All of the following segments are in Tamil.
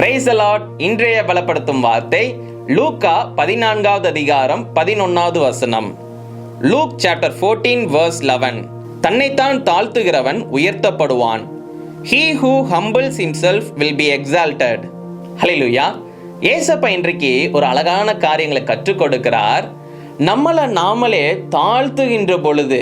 பிரைஸ் அலாட் இன்றைய பலப்படுத்தும் வார்த்தை லூக்கா பதினான்காவது அதிகாரம் பதினொன்னாவது வசனம். Luke chapter fourteen verse eleven தன்னைத்தான் தாழ்த்துகிறவன் உயர்த்தப்படுவான். He who humbles himself will be exalted hallelujah ஏசப்பா இன்றைக்கு ஒரு அழகான காரியங்களை கற்றுக் கொடுக்கிறார். நம்மளை நாமளே தாழ்த்துகின்ற பொழுது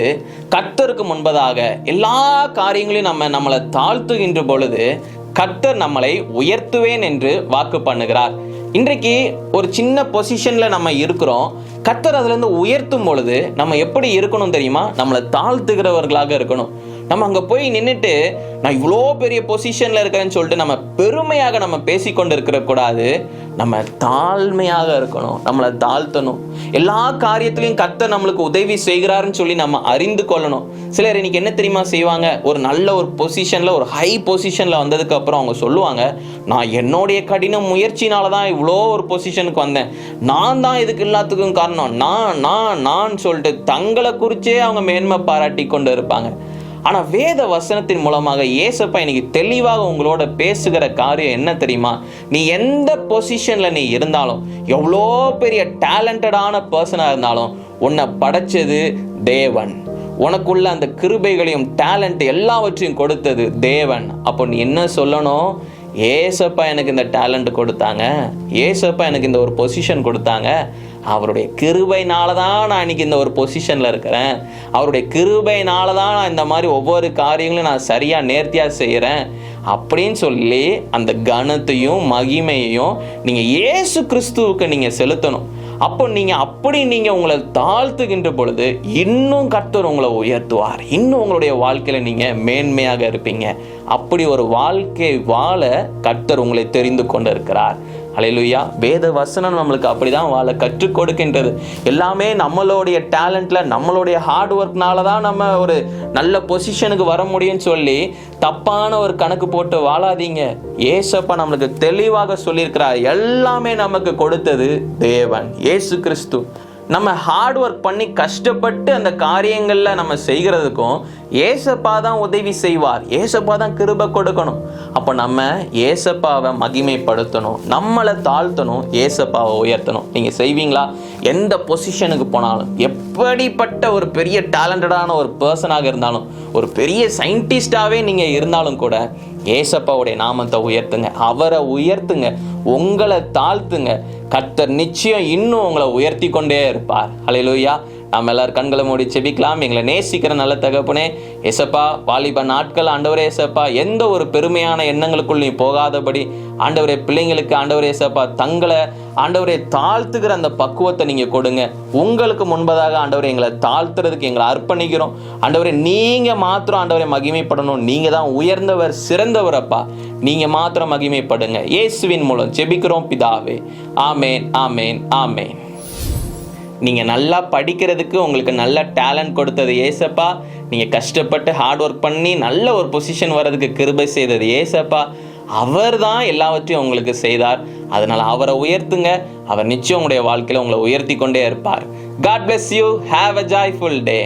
கத்தருக்கு முன்பதாக எல்லா காரியங்களையும் நம்ம நம்மளை தாழ்த்துகின்ற பொழுது கர்த்தர் நம்மளை உயர்த்துவேன் என்று வாக்கு பண்ணுகிறார். இன்றைக்கு ஒரு சின்ன பொசிஷனில் நம்ம இருக்கிறோம். கர்த்தர் அதுலேருந்து உயர்த்தும் பொழுது நம்ம எப்படி இருக்கணும் தெரியுமா? நம்மளை தாழ்த்துகிறவர்களாக இருக்கணும். நம்ம அங்கே போய் நின்றுட்டு நான் இவ்வளோ பெரிய பொசிஷனில் இருக்கிறேன்னு சொல்லிட்டு நம்ம பெருமையாக நம்ம பேசிக்கொண்டு இருக்கிற கூடாது நம்ம தாழ்மையாக இருக்கணும் நம்மளை தாழ்த்தணும். எல்லா காரியத்திலையும் கத்த நம்மளுக்கு உதவி செய்கிறாருன்னு சொல்லி நம்ம அறிந்து கொள்ளணும். சிலர் இன்னைக்கு என்ன தெரியுமா செய்வாங்க? ஒரு நல்ல ஒரு பொசிஷனில் ஒரு ஹை பொசிஷனில் வந்ததுக்கு அப்புறம் அவங்க சொல்லுவாங்க நான் என்னுடைய கடின முயற்சினால தான் இவ்வளோ ஒரு பொசிஷனுக்கு வந்தேன். நான் தான் இதுக்கு எல்லாத்துக்கும் காரணம். நான் நான் நான் சொல்லிட்டு தங்களை குறிச்சே அவங்க மேன்மை பாராட்டி கொண்டு இருப்பாங்க. ஆனால் வேத வசனத்தின் மூலமாக ஏசப்பா இன்னைக்கு தெளிவாக உங்களோட பேசுகிற காரியம் என்ன தெரியுமா? நீ எந்த பொசிஷனில் நீ இருந்தாலும் எவ்வளோ பெரிய டேலண்டடான பர்சனாக இருந்தாலும் உன்னை படைச்சது தேவன். உனக்குள்ள அந்த கிருபைகளையும் டேலண்ட் எல்லாவற்றையும் கொடுத்தது தேவன். அப்போ நீ என்ன சொல்லணும்? ஏசப்பா எனக்கு இந்த டேலண்ட் கொடுத்தாங்க. ஏசப்பா எனக்கு இந்த ஒரு பொசிஷன் கொடுத்தாங்க. அவருடைய கிருபைனால தான் நான் இன்னைக்கு இந்த ஒரு பொசிஷனில் இருக்கிறேன். அவருடைய கிருபைனால தான் நான் இந்த மாதிரி ஒவ்வொரு காரியங்களும் நான் சரியாக நேர்த்தியாக செய்கிறேன் அப்படின்னு சொல்லி அந்த கனத்தையும் மகிமையையும் நீங்கள் இயேசு கிறிஸ்துவுக்கு நீங்கள் செலுத்தணும். அப்போ நீங்கள் அப்படி நீங்கள் உங்களை தாழ்த்துகின்ற பொழுது இன்னும் கர்த்தர் உங்களை உயர்த்துவார். இன்னும் உங்களுடைய வாழ்க்கையில் நீங்கள் மேன்மையாக இருப்பீங்க. அப்படி ஒரு வாழ்க்கை வாழ கர்த்தர் உங்களை தெரிந்து கொண்டு இருக்கிறார் அலையிலுயா வேத வசனம் நம்மளுக்கு அப்படிதான் வாழ கற்றுக் கொடுக்கின்றது. எல்லாமே நம்மளுடைய டேலண்ட்டில் நம்மளுடைய ஹார்ட் ஒர்க்னால தான் நம்ம ஒரு நல்ல பொசிஷனுக்கு வர முடியும்னு சொல்லி தப்பான ஒரு கணக்கு போட்டு வாழாதீங்க. ஏசப்பா நம்மளுக்கு தெளிவாக சொல்லியிருக்கிறார். எல்லாமே நமக்கு கொடுத்தது தேவன் ஏசு கிறிஸ்து நம்ம ஹார்ட் ஒர்க் பண்ணி கஷ்டப்பட்டு அந்த காரியங்களில் நம்ம செய்கிறதுக்கும் ஏசப்பா தான் உதவி செய்வார். ஏசப்பா தான் கிருபை கொடுக்கணும். அப்போ நம்ம ஏசப்பாவை மகிமைப்படுத்தணும். நம்மளை தாழ்த்தணும். ஏசப்பாவை உயர்த்தணும். நீங்கள் செய்வீங்களா? எந்த பொசிஷனுக்கு போனாலும். எப்படிப்பட்ட ஒரு பெரிய டேலண்டடான ஒரு பர்சனாக இருந்தாலும் ஒரு பெரிய சயின்டிஸ்டாகவே நீங்கள் இருந்தாலும் கூட ஏசப்பாவுடைய நாமத்தை உயர்த்துங்க. அவரை உயர்த்துங்க. உங்களை தாழ்த்துங்க. கர்த்தர் நிச்சயம் இன்னும் உங்களை உயர்த்தி கொண்டே இருப்பார். ஹalleluya நம்ம எல்லாரும் கண்களை மூடி செபிக்கலாம் எங்களை நேசிக்கிற நல்ல தகப்பனே. எசப்பா வாலிப நாட்கள் ஆண்டவரே எசப்பா எந்த ஒரு பெருமையான எண்ணங்களுக்குள் நீ போகாதபடி ஆண்டவரே பிள்ளைங்களுக்கு ஆண்டவரே எசப்பா தங்களை ஆண்டவரே தாழ்த்துகிற அந்த பக்குவத்தை நீங்கள் கொடுங்க. உங்களுக்கு முன்பதாக ஆண்டவரை எங்களை தாழ்த்துறதுக்கு எங்களை அர்ப்பணிக்கிறோம். ஆண்டவரே நீங்கள் மாத்திரம் ஆண்டவரை மகிமைப்படணும். நீங்கள் தான் உயர்ந்தவர் சிறந்தவர் அப்பா. நீங்க மாத்திரம் மகிமைப்படுங்க. இயேசுவின் மூலம் ஜெபிக்கிறோம் பிதாவே. ஆமேன் ஆமேன் ஆமேன். நீங்கள் நல்லா படிக்கிறதுக்கு உங்களுக்கு நல்ல டேலண்ட் கொடுத்தது ஏசப்பா. நீங்கள் கஷ்டப்பட்டு ஹார்ட் ஒர்க் பண்ணி நல்ல ஒரு பொசிஷன் வர்றதுக்கு கிருபை செய்தது ஏசப்பா. அவர் தான் எல்லாவற்றையும் உங்களுக்கு செய்தார். அதனால் அவரை உயர்த்துங்க. அவர் நிச்சயம் உங்களுடைய வாழ்க்கையில் உங்களை உயர்த்தி கொண்டே இருப்பார். God bless you have a joyful day